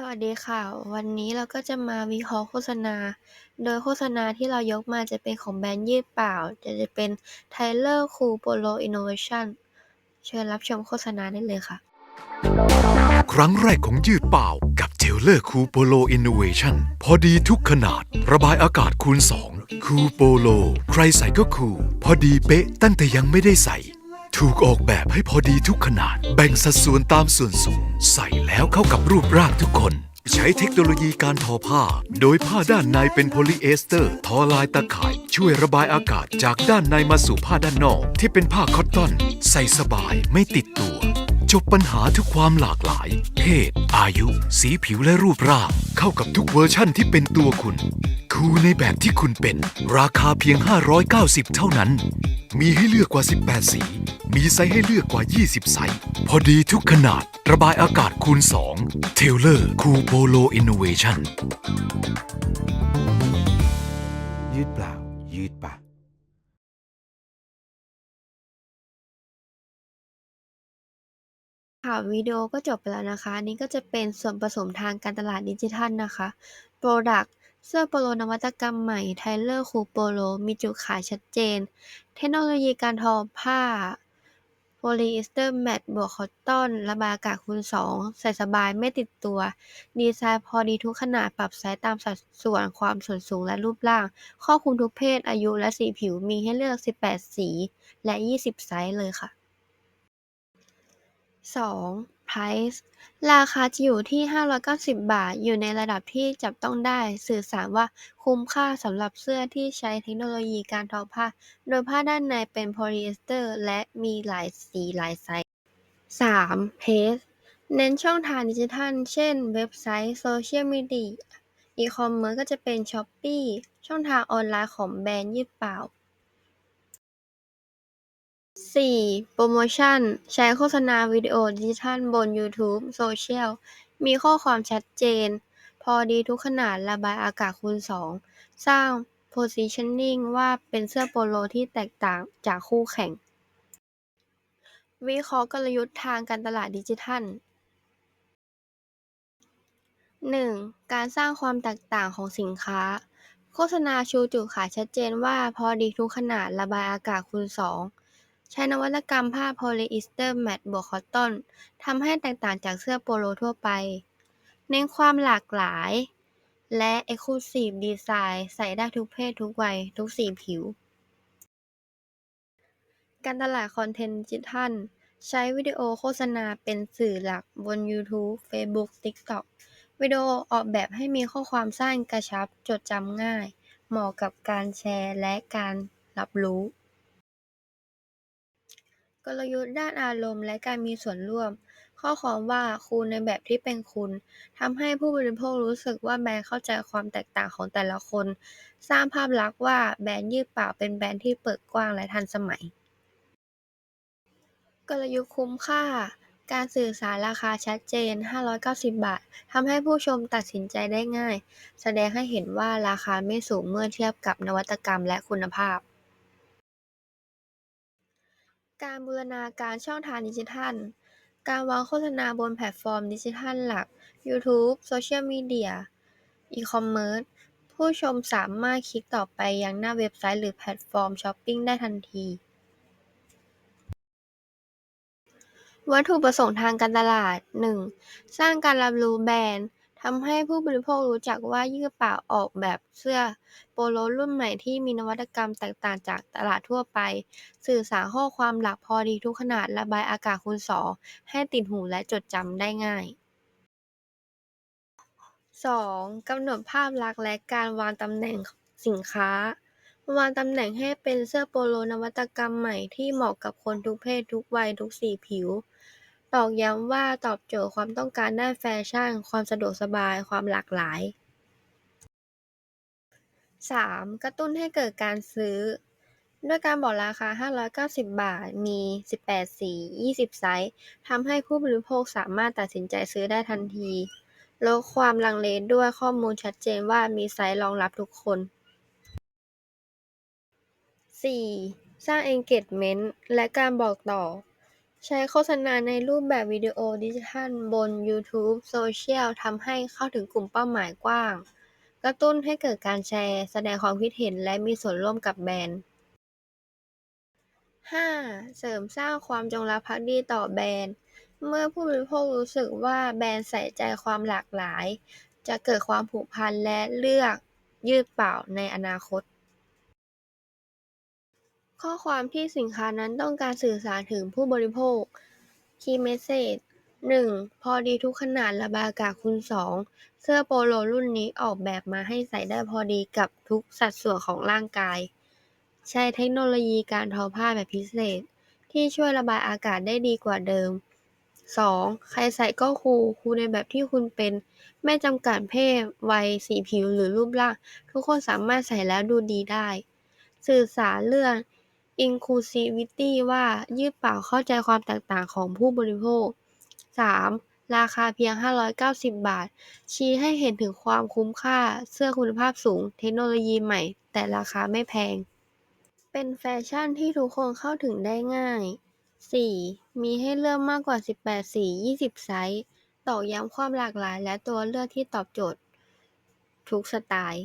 สวัสดีค่ะ วันนี้เราก็จะมาวิเคราะห์โฆษณา โดยโฆษณาที่เรายกมาจะเป็นของแบรนด์ยืดเปล่า จะจะเป็น Tyler c o o Polo Innovation เชิญรับชมโฆษณาได้เลยค่ะ ครั้งแรกของยืดเปล่ากับเทเลอร์คูโปโลอินโนเวชันพอดีทุกขนาด ระบายอากาศคูณ 2 คูโปโล ใครใส่ก็คูลพอดีเป๊ะตั้งแต่ยังไม่ได้ใส่ ถูกออกแบบให้พอดีทุกขนาด แบ่งสัดส่วนตามส่วนสูง ใส่แล้วเข้ากับรูปร่างทุกคน ใช้เทคโนโลยีการทอผ้า โดยผ้าด้านในเป็นโพลีเอสเตอร์ ทอลายตะข่าย ช่วยระบายอากาศจากด้านในมาสู่ผ้าด้านนอก ที่เป็นผ้าคอตตอน ใส่สบายไม่ติดตัว จบปัญหาทุกความหลากหลาย เพศ อายุ สีผิวและรูปร่าง เข้ากับทุกเวอร์ชั่นที่เป็นตัวคุณ คูลในแบบที่คุณเป็น ราคาเพียง 590 เท่านั้น มีให้เลือกกว่า 18 สี มีไซส์ให้เลือกกว่า 20 ไซส์ พอดีทุกขนาด ระบายอากาศคูณ 2 เทเลอร์คูโปโลอินโนเวชั่นยืดเปล่า ยืดปะค่ะวิดีโอก็จบไปแล้วนะคะอันนี้ก็จะเป็นส่วนผสมทางการตลาดดิจิทัลนะคะ Product เสื้อโปโลนวัตกรรมใหม่ Tyler Cool Polo มีจุดขายชัดเจน เทคโนโลยีการทอผ้าโพลีเอสเตอร์แมตต์บวกคอตตอน ระบายอากาศคูณ2ใส่สบายไม่ติดตัว ดีไซน์พอดีทุกขนาด ปรับไซส์ตามสัดส่วน ความส่วนสูงและรูปร่าง ครอบคลุมทุกเพศ อายุและสีผิว มีให้เลือก 18 สี และ 20 ไซส์เลยค่ะ 2. Price ราคาจะอยู่ที่ 590 บาท อยู่ในระดับที่จับต้องได้ สื่อสารว่าคุ้มค่าสำหรับเสื้อที่ใช้เทคโนโลยีการทอผ้า โดยผ้าด้านในเป็นโพลีเอสเตอร์ และมีหลายสีหลายไซส์ 3. Page เน้นช่องทางดิจิทัล เช่น เว็บไซต์ โซเชียลมีเดีย อีคอมเมิร์ซก็จะเป็น Shopee ช่องทางออนไลน์ของแบรนด์ยืดเปล่า 4. โปรโมชั่นใช้โฆษณาวิดีโอดิจิทัลบน YouTube โซเชียล มีข้อความชัดเจน พอดีทุกขนาด ระบายอากาศคูณ2สร้าง positioning ว่าเป็นเสื้อโปโลที่แตกต่างจากคู่แข่ง วิเคราะห์กลยุทธ์ทางการตลาดดิจิทัล 1. การสร้างความแตกต่างของสินค้า โฆษณาชูจุดขายชัดเจนว่า พอดีทุกขนาด ระบายอากาศคูณ2 ใช้นวัตกรรมผ้าโพลีเอสเตอร์แมตต์บวกคอตตอนทำให้แตกต่างจากเสื้อโปโลทั่วไป เน้นความหลากหลาย และ Exclusive Design ใส่ได้ทุกเพศทุกวัย ทุกสีผิว การตลาดคอนเทนต์ดิจิทัล ใช้วิดีโอโฆษณาเป็นสื่อหลักบน YouTube Facebook TikTok วิดีโอออกแบบให้มีข้อความสั้นกระชับจดจำง่าย เหมาะกับการแชร์และการรับรู้ กลยุทธ์ด้านอารมณ์และการมีส่วนร่วม ข้อความว่าคุณในแบบที่เป็นคุณ ทำให้ผู้บริโภครู้สึกว่าแบรนด์เข้าใจความแตกต่างของแต่ละคน สร้างภาพลักษณ์ว่าแบรนด์ยืดเปล่าเป็นแบรนด์ที่เปิดกว้างและทันสมัย กลยุทธ์คุ้มค่า การสื่อสารราคาชัดเจน 590 บาท ทำให้ผู้ชมตัดสินใจได้ง่าย แสดงให้เห็นว่าราคาไม่สูงเมื่อเทียบกับนวัตกรรมและคุณภาพ การบูรณาการช่องทางดิจิทัล การวางโฆษณาบนแพลตฟอร์มดิจิทัลหลัก YouTube โซเชียลมีเดีย อีคอมเมิร์ซ ผู้ชมสามารถคลิกต่อไปยังหน้าเว็บไซต์หรือแพลตฟอร์มช้อปปิ้งได้ทันที วัตถุประสงค์ทางการตลาด 1. สร้างการรับรู้แบรนด์ ทำให้ผู้บริโภครู้จักว่ายืดเปล่าออกแบบเสื้อโปโลรุ่นใหม่ที่มีนวัตกรรมแตกต่างจากตลาดทั่วไป สื่อสารข้อความหลักพอดีทุกขนาดระบายอากาศคูณ2ให้ติดหูและจดจำได้ง่าย 2. กำหนดภาพลักษณ์และการวางตำแหน่งสินค้าวางตำแหน่งให้เป็นเสื้อโปโลนวัตกรรมใหม่ที่เหมาะกับคนทุกเพศทุกวัยทุกสีผิว ตอกย้ำว่าตอบโจทย์ความต้องการด้านแฟชั่น ความสะดวกสบาย ความหลากหลาย 3. กระตุ้นให้เกิดการซื้อ ด้วยการบอกราคา 590 บาท มี 18 สี 20 ไซส์ทำให้ผู้บริโภคสามารถตัดสินใจซื้อได้ทันทีลดความลังเลด้วยข้อมูลชัดเจนว่ามีไซส์รองรับทุกคน 4. สร้าง engagement และการบอกต่อ ใช้โฆษณาในรูปแบบวิดีโอดิจิทัลบน YouTube โซเชียล ทำให้เข้าถึงกลุ่มเป้าหมายกว้าง กระตุ้นให้เกิดการแชร์ แสดงความคิดเห็น และมีส่วนร่วมกับแบรนด์ 5. เสริมสร้างความจงรักภักดีต่อแบรนด์ เมื่อผู้บริโภครู้สึกว่าแบรนด์ใส่ใจความหลากหลาย จะเกิดความผูกพันและเลือกยืดเปล่าในอนาคต ข้อความที่สินค้านั้นต้องการสื่อสารถึงผู้บริโภค Key Message 1. พอดีทุกขนาดระบายอากาศคูณ2 เสื้อโปโลรุ่นนี้ออกแบบมาให้ใส่ได้พอดีกับทุกสัดส่วนของร่างกาย ใช้เทคโนโลยีการทอผ้าแบบพิเศษ ที่ช่วยระบายอากาศได้ดีกว่าเดิม 2. ใครใส่ก็คูลคูลในแบบที่คุณเป็น ไม่จำกัดเพศ วัย สีผิว หรือรูปร่าง ทุกคนสามารถใส่แล้วดูดีได้ สื่อสารเรื่อง inclusivity ว่า ยืดเปล่าเข้าใจความแตกต่างของผู้บริโภค 3. ราคาเพียง 590 บาท ชี้ให้เห็นถึงความคุ้มค่า เสื้อคุณภาพสูง เทคโนโลยีใหม่ แต่ราคาไม่แพง เป็นแฟชั่นที่ทุกคนเข้าถึงได้ง่าย 4. มีให้เลือกมากกว่า 18 สี 20 ไซส์ ตอกย้ำความหลากหลาย และตัวเลือกที่ตอบโจทย์ ทุกสไตล์